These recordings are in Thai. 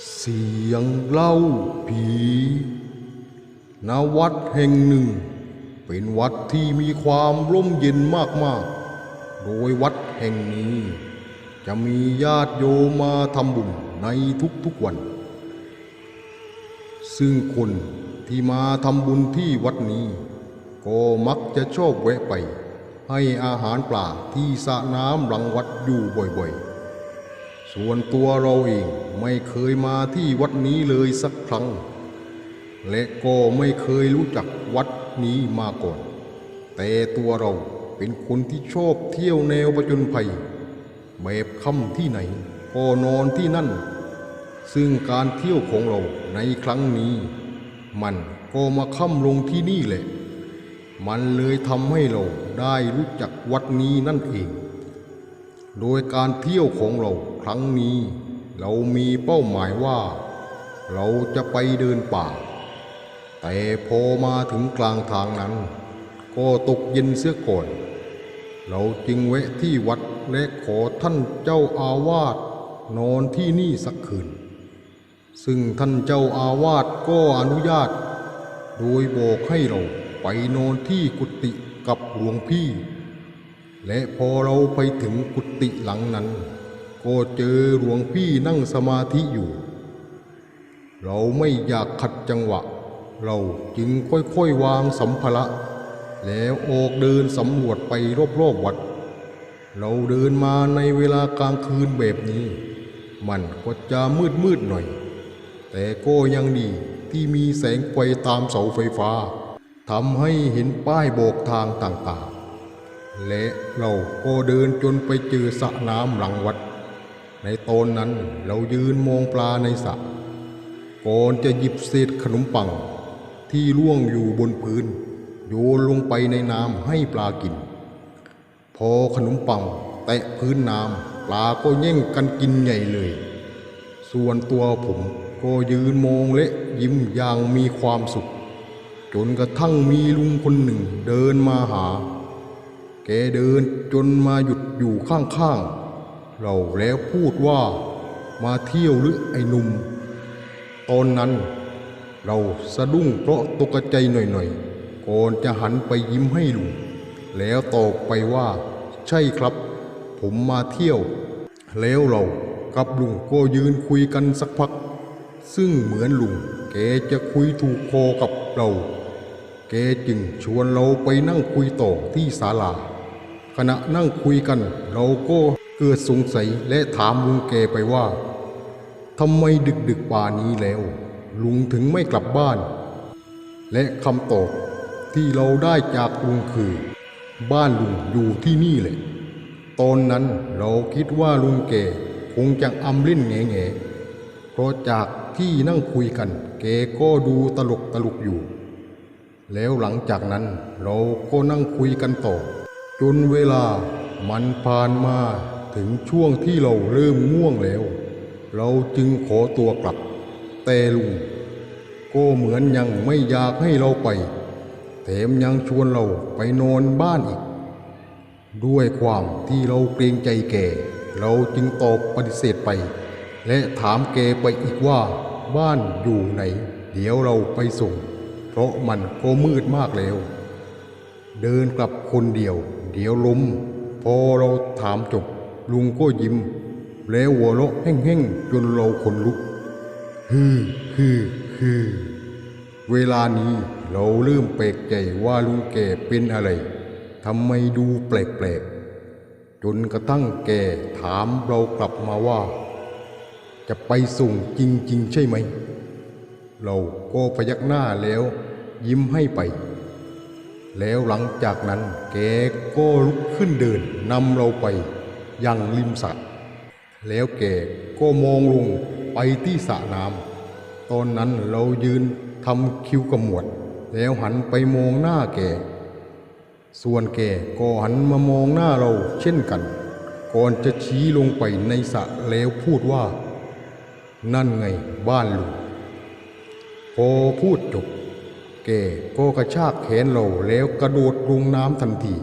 เสียงเล่าผีณวัดแห่งหนึ่ง เป็นวัดที่มีความร่มเย็นมากๆ โดยวัดแห่งนี้ จะมีญาติโยมมาทำบุญในทุกๆวัน ซึ่งคนที่มาทำบุญที่วัดนี้ ก็มักจะชอบแวะไป ให้อาหารปลาที่สระน้ำหลังวัดอยู่บ่อยๆ ส่วนตัวเราเองไม่เคยมาที่วัดนี้เลยสักครั้ง และก็ไม่เคยรู้จักวัดนี้มาก่อน แต่ตัวเราเป็นคนที่ชอบเที่ยวแนวประจนภัยแบบค่ำที่ไหนก็นอนที่นั่น ซึ่งการเที่ยวของเราในครั้งนี้ มันก็มาค่ำลงที่นี่แหละ มันเลยทำให้เราได้รู้จักวัดนี้นั่นเอง โดยการเที่ยวของเราครั้งนี้ เรามีเป้าหมายว่า เราจะไปเดินป่า แต่พอมาถึงกลางทางนั้น ก็ตกเย็นเสียก่อน เราจึงแวะที่วัดและขอท่านเจ้าอาวาสนอนที่นี่สักคืน ซึ่งท่านเจ้าอาวาสก็อนุญาต โดยบอกให้เราไปนอนที่กุฏิกับหลวงพี่ และพอเราไปถึงกุฏิหลังนั้น ก็เจอหลวงพี่นั่งสมาธิอยู่ เราไม่อยากขัดจังหวะ เราจึงค่อยๆวางสัมภาระแล้วออกเดินสำรวจไปรอบๆวัด เราเดินมาในเวลากลางคืนแบบนี้ มันก็จะมืดๆหน่อย แต่ก็ยังดีที่มีแสงไฟตามเสาไฟฟ้าทำให้เห็นป้ายบอกทางต่างๆ และเราก็เดินจนไปเจอสระน้ำหลังวัด ในตอนนั้นเรายืนมองปลาในสระก่อนจะหยิบเศษขนมปัง ที่ล่วงอยู่บนพื้น โยนลงไปในน้ำให้ปลากิน พอขนมปังแตะพื้นน้ำปลาก็แย่งกันกินใหญ่เลย ส่วนตัวผมก็ยืนมองและยิ้มอย่างมีความสุข จนกระทั่งมีลุงคนหนึ่งเดินมาหา แกเดินจนมาหยุดอยู่ข้างๆ เราแล้วพูดว่ามาเที่ยวหรือไอ้หนุ่ม ตอนนั้นเราสะดุ้งเพราะตกใจหน่อยๆ ก่อนจะหันไปยิ้มให้ลุง แล้วตอบไปว่า ใช่ครับ ผมมาเที่ยว แล้วเรากับลุงก็ยืนคุยกันสักพัก ซึ่งเหมือนลุงแกจะคุยถูกคอกับเรา แกจึงชวนเราไปนั่งคุยต่อที่ศาลา ขณะนั่งคุยกัน เราก็เกิดสงสัยและถามลุงแกไปว่าทำไมดึกดึกป่านี้แล้ว ลุงถึงไม่กลับบ้าน และคำตอบที่เราได้จากลุงคือ บ้านลุงอยู่ที่นี่แหละ ตอนนั้นเราคิดว่าลุงแกคงจะอำเล่นแง่แง่เพราะจากที่นั่งคุยกัน แกก็ดูตลกตลกอยู่ แล้วหลังจากนั้นเราก็นั่งคุยกันต่อ จนเวลามันผ่านมาถึงช่วงที่เราเริ่มง่วงแล้ว เราจึงขอตัวกลับ แต่ลุงก็เหมือนยังไม่อยากให้เราไป แถมยังชวนเราไปนอนบ้านอีก ด้วยความที่เราเกรงใจแก เราจึงตอบปฏิเสธไป และถามแกไปอีกว่าบ้านอยู่ไหน เดี๋ยวเราไปส่ง เพราะมันก็มืดมากแล้ว เดินกลับคนเดียว เดี๋ยวล้มพอเราถามจบลุงก็ยิ้ม แล้วหัวเราะแห้งๆจนเราขนลุกฮือฮือฮือเวลานี้เราเริ่มแปลกใจว่าลุงแกเป็นอะไรทำไมดูแปลกๆจนกระทั่งแกถามเรากลับมาว่า จะไปส่งจริง ๆ ใช่ไหม เราก็พยักหน้าแล้ว ยิ้มให้ไป แล้วหลังจากนั้นแกก็ลุกขึ้นเดินนำเราไปยังริมสระแล้วแกก็มองลงไปที่สระน้ำตอนนั้นเรายืนทำคิ้วกระหมวด แล้วหันไปมองหน้าแกส่วนแกก็หันมามองหน้าเราเช่นกัน ก่อนจะชี้ลงไปในสระแล้วพูดว่า นั่นไงบ้านลุงพอพูดจบ แกก็กระชากแขนเราแล้วกระโดดลงน้ำทันที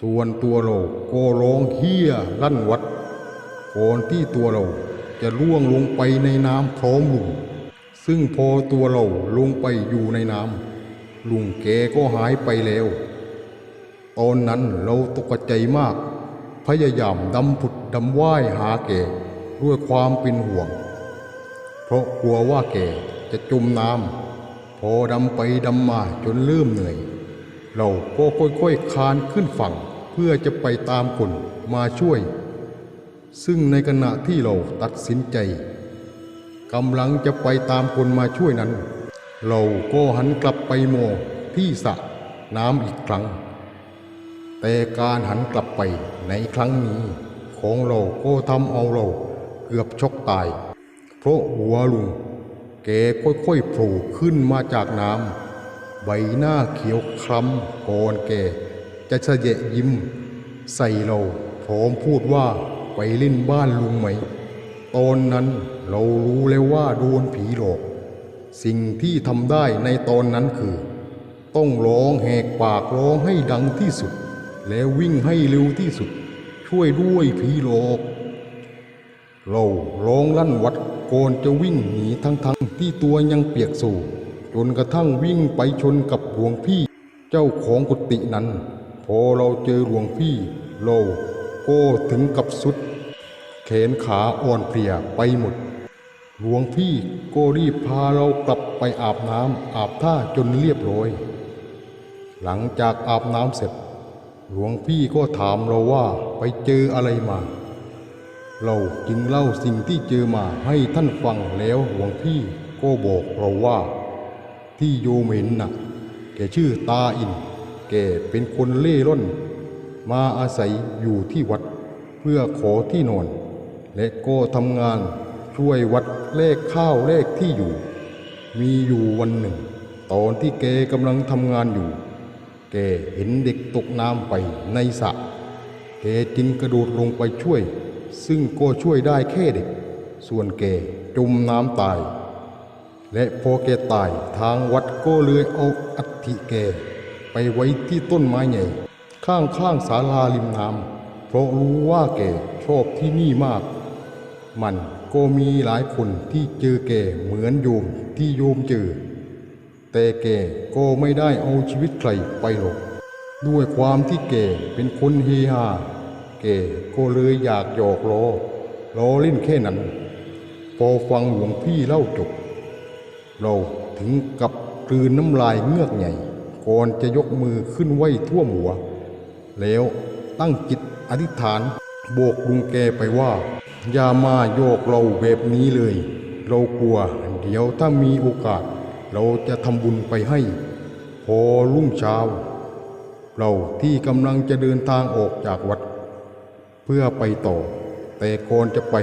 ส่วนตัวเราก็ร้องเฮียลั่นวัดก่อนที่ตัวเราจะล่วงลงไปในน้ำพร้อมลุงซึ่งพอตัวเราลงไปอยู่ในน้ำลุงแกก็หายไปแล้ว ตอนนั้นเราตกใจมาก พยายามดำผุดดำว่ายหาแกด้วยความเป็นห่วง เพราะกลัวว่าแกจะจมน้ำ พอดำไปดำมาจนเริ่มเหนื่อย เราก็ค่อยๆคานขึ้นฝั่งเพื่อจะไปตามคนมาช่วย ซึ่งในขณะที่เราตัดสินใจกำลังจะไปตามคนมาช่วยนั้น เราก็หันกลับไปมองที่สระน้ำอีกครั้ง แต่การหันกลับไปในครั้งนี้ ของเราก็ทำเอาเราเกือบชกตาย เพราะหัวลุง แกค่อยๆโผล่ขึ้นมาจากน้ำใบหน้าเขียวคล้ำก่อนแกจะเฉยยิ้ม ใส่เราพร้อมพูดว่าไปเล่นบ้านลุงไหม ตอนนั้นเรารู้แล้วว่าโดนผีหลอก สิ่งที่ทำได้ในตอนนั้นคือ ต้องร้องแหกปากร้องให้ดังที่สุด แล้ววิ่งให้เร็วที่สุด ช่วยด้วยผีหลอก เราร้องลั่นวัดก่อนจะวิ่งหนีทั้งๆที่ตัวยังเปียกสู่ จนกระทั่งวิ่งไปชนกับหลวงพี่ เจ้าของกุฏินั้น พอเราเจอหลวงพี่ เราก็ถึงกับสุด แขนขาอ่อนเพลียไปหมด หลวงพี่ก็รีบพาเรากลับไปอาบน้ำอาบท่าจนเรียบร้อย หลังจากอาบน้ำเสร็จ หลวงพี่ก็ถามเราว่าไปเจออะไรมา เราจึงเล่าสิ่งที่เจอมาให้ท่านฟังแล้วหลวงพี่ก็บอกเราว่า ที่โยมเห็นน่ะ แกชื่อตาอิน แกเป็นคนเล่ร่อน มาอาศัยอยู่ที่วัดเพื่อขอที่นอน และก็ทำงานช่วยวัดเลขข้าวเลขที่อยู่ มีอยู่วันหนึ่ง ตอนที่แกกำลังทำงานอยู่ แกเห็นเด็กตกน้ำไปในสระแกจึงกระโดดลงไปช่วย ซึ่งก็ช่วยได้แค่เด็ก ส่วนแกจมน้ำตาย และพอแกตายทางวัดก็เลยเอาอัฐิแก ไปไว้ที่ต้นไม้ใหญ่ ข้างข้างๆศาลาริมน้ำเพราะรู้ว่าแกชอบที่นี่มาก มันก็มีหลายคนที่เจอแกเหมือนโยมที่โยมเจอ แต่แกก็ไม่ได้เอาชีวิตใครไปหรอกด้วยความที่แกเป็นคนเฮฮา แกก็เลยอยากหยอกล้อล้อเล่นแค่นั้น พอฟังหลวงพี่เล่าจบ เราถึงกับกลืนน้ำลายเงือกใหญ่ ก่อนจะยกมือขึ้นไหวท่วมหัว แล้วตั้งจิตอธิษฐานโบกลุงแกไปว่า อย่ามาโยกเราแบบนี้เลย เรากลัว เดี๋ยวถ้ามีโอกาส เราจะทำบุญไปให้ พอรุ่งเช้า เราที่กำลังจะเดินทางออกจากวัด เพื่อไปต่อ แต่ก่อนจะไป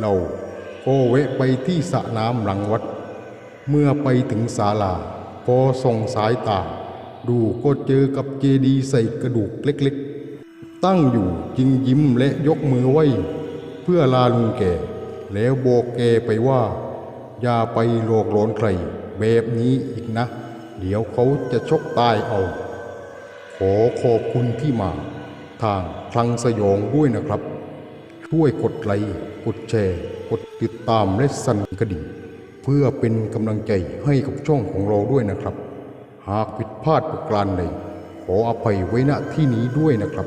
เราก็แวะไปที่สระน้ำหลังวัด เมื่อไปถึงศาลาพอส่งสายตา ดูก็เจอกับเจดีย์ใส่กระดูกเล็กๆ ตั้งอยู่จึงยิ้มและยกมือไหว้เพื่อลาลุงแก่ แล้วบอกแกไปว่า อย่าไปโลกหลอนใคร แบบนี้อีกนะ เดี๋ยวเขาจะชกตายเอา ขอขอบคุณที่มา ทางคลังสยองด้วยนะครับ ช่วยกดไลค์กดแชร์ กดติดตามและสั่นกระดิ่งเพื่อเป็นกำลังใจให้กับช่องของเราด้วยนะครับ หากผิดพลาดประการใดขออภัยไว้ณที่นี้ด้วยนะครับ